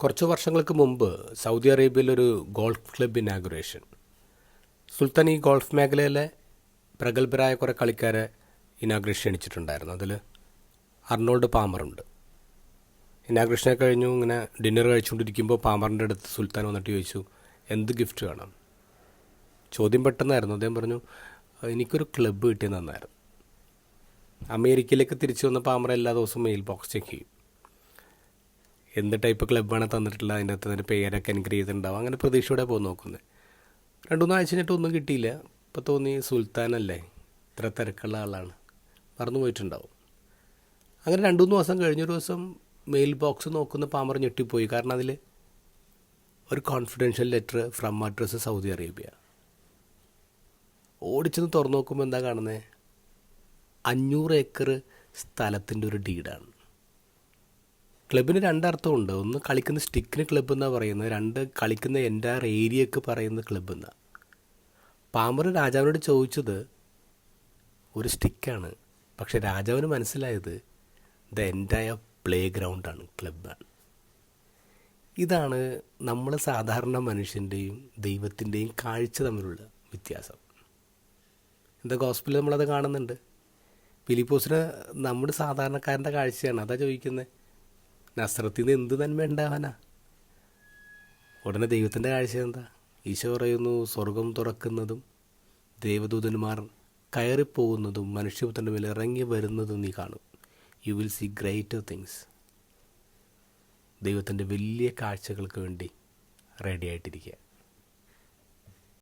കുറച്ച് വർഷങ്ങൾക്ക് മുമ്പ് സൗദി അറേബ്യയിൽ ഒരു ഗോൾഫ് ക്ലബ് ഇനാഗുറേഷൻ. സുൽത്താൻ ഈ ഗോൾഫ് മേഖലയിലെ പ്രഗത്ഭരായ കുറേ കളിക്കാരെ ഇനാഗുറേഷൻ ക്ഷണിച്ചിട്ടുണ്ടായിരുന്നു. അതിൽ അർണോൾഡ് പാമറുണ്ട് ഇനാഗുറേഷനെ കഴിഞ്ഞു ഇങ്ങനെ ഡിന്നർ കഴിച്ചുകൊണ്ടിരിക്കുമ്പോൾ പാമറിന്റെ അടുത്ത് സുൽത്താൻ വന്നിട്ട് ചോദിച്ചു എന്ത് ഗിഫ്റ്റ് വേണം? ചോദ്യം പെട്ടെന്നായിരുന്നു. അദ്ദേഹം പറഞ്ഞു എനിക്കൊരു ക്ലബ്ബ് കിട്ടിയെന്ന് നന്നായിരുന്നു അമേരിക്കയിലേക്ക് തിരിച്ചു വന്ന പാമർ എല്ലാ ദിവസവും മെയിൽ ബോക്സ് ചെക്ക് ചെയ്യും. എന്ത് ടൈപ്പ് ക്ലബ്ബാണ് തന്നിട്ടുള്ളത്? അതിന്റെ അകത്ത് അതിന്റെ പേരൊക്കെ എൻക്രി ചെയ്തിട്ടുണ്ടാവും അങ്ങനെ പ്രതീക്ഷയോടെ പോയി നോക്കുന്നത്. രണ്ടു മൂന്ന് ആഴ്ച കഴിഞ്ഞിട്ട് ഒന്നും കിട്ടിയില്ല. ഇപ്പോൾ തോന്നി സുൽത്താനല്ലേ ഇത്ര തിരക്കുള്ള ആളാണ്. മറന്നു പോയിട്ടുണ്ടാവും. അങ്ങനെ രണ്ടു മൂന്ന് ദിവസം കഴിഞ്ഞൊരു ദിവസം മെയിൽ ബോക്സ് നോക്കുന്ന പാമർ ഞെട്ടിപ്പോയി. കാരണം അതിൽ ഒരു confidential letter from address Saudi Arabia ഓടിച്ചെന്ന് തുറന്നു നോക്കുമ്പോൾ എന്താ കാണുന്നത് അഞ്ഞൂറ് ഏക്കർ സ്ഥലത്തിന്റെ ഒരു ഡീഡാണ് ക്ലബിന് രണ്ടർത്ഥമുണ്ട്. ഒന്ന് കളിക്കുന്ന സ്റ്റിക്കിന് ക്ലബ് എന്നാണ് പറയുന്നത്. രണ്ട് കളിക്കുന്ന എന്റെ ഏരിയക്ക് പറയുന്ന ക്ലബ് എന്നാ. പാമ്പർ രാജാവിനോട് ചോദിച്ചത് ഒരു സ്റ്റിക്കാണ്. പക്ഷെ രാജാവിന് മനസ്സിലായത് ദ എന്റയർ പ്ലേ ഗ്രൗണ്ടാണ് ക്ലബ്ബാണ് ഇതാണ് നമ്മൾ സാധാരണ മനുഷ്യന്റെയും ദൈവത്തിന്റെയും കാഴ്ച തമ്മിലുള്ള വ്യത്യാസം. എന്താ ഹോസ്പിറ്റലിൽ നമ്മളത് കാണുന്നുണ്ട്. ഫിലിപ്പോസിന് നമ്മുടെ സാധാരണക്കാരന്റെ കാഴ്ചയാണ്. അതാ ചോദിക്കുന്നത് നസ്രത്തിൽ നിന്ന് എന്ത് നന്മ ഉണ്ടാവാനാ ഉടനെ ദൈവത്തിന്റെ കാഴ്ച എന്താ? ഈശോ പറയുന്നു സ്വർഗം തുറക്കുന്നതും ദേവദൂതന്മാർ കയറിപ്പോകുന്നതും മനുഷ്യപുത്രന്റെ മേൽ ഇറങ്ങി വരുന്നതും നീ കാണും. You will see greater things ദൈവത്തിന്റെ വലിയ കാഴ്ചകൾക്ക് വേണ്ടി റെഡി ആയിട്ടിരിക്കുക.